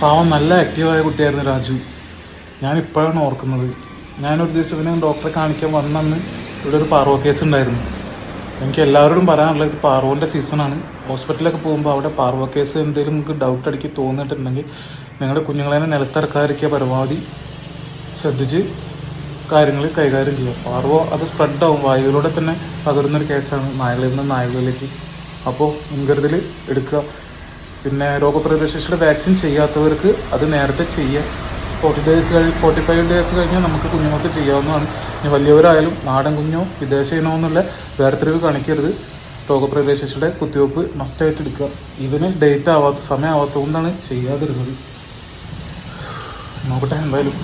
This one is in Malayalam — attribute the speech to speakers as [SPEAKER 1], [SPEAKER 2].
[SPEAKER 1] പാവം നല്ല ആക്റ്റീവായ കുട്ടിയായിരുന്നു രാജു. ഞാൻ ഇപ്പോഴാണ് ഓർക്കുന്നത്. ഞാനൊരു ദിവസം ഇവനെ ഡോക്ടറെ കാണിക്കാൻ വന്നന്ന് ഇവിടെ ഒരു പാർവോ കേസ് ഉണ്ടായിരുന്നു. എനിക്ക് എല്ലാവരോടും പറയാനുള്ളത് ഇത് പാർവോന്റെ സീസണാണ് ഹോസ്പിറ്റലിലൊക്കെ പോകുമ്പോൾ അവിടെ പാർവോ കേസ് എന്തെങ്കിലും നിങ്ങൾക്ക് ഡൗട്ട് അടിക്കി തോന്നിയിട്ടുണ്ടെങ്കിൽ നിങ്ങളുടെ കുഞ്ഞുങ്ങളെ നിലത്തിറക്കാതിരിക്കുക പരമാവധി ശ്രദ്ധിച്ച് കാര്യങ്ങൾ കൈകാര്യം ചെയ്യുക. പാർവോ അത് സ്പ്രെഡാവും വായുവിലൂടെ തന്നെ പകരുന്നൊരു കേസാണ് നായകളിൽ നിന്ന് നായകളിലേക്ക്. അപ്പോൾ മുൻകരുതൽ എടുക്കുക. പിന്നെ രോഗപ്രതിരോധശേഷിയുടെ വാക്സിൻ ചെയ്യാത്തവർക്ക് അത് നേരത്തെ ചെയ്യാം. ഫോർട്ടി ഡേയ്സ് കഴിഞ്ഞ് ഫോർട്ടി ഫൈവ് ഡേയ്സ് കഴിഞ്ഞാൽ നമുക്ക് കുഞ്ഞുങ്ങൾക്ക് ചെയ്യാവുന്നതാണ്. ഇനി വലിയവരായാലും നാടൻ കുഞ്ഞോ വിദേശ ഇനമോ എന്നുള്ള വേർതിരിവ് കാണിക്കരുത്. രോഗപ്രതിരോധശേഷിയുടെ കുത്തിവയ്പ്പ് മസ്റ്റായിട്ട് എടുക്കുക. ഇവന് ഡേറ്റ് ആവാത്ത സമയം ആവാത്തതുകൊണ്ടാണ് ചെയ്യാതിരുന്നത്. നോക്കട്ടെ എന്തായാലും.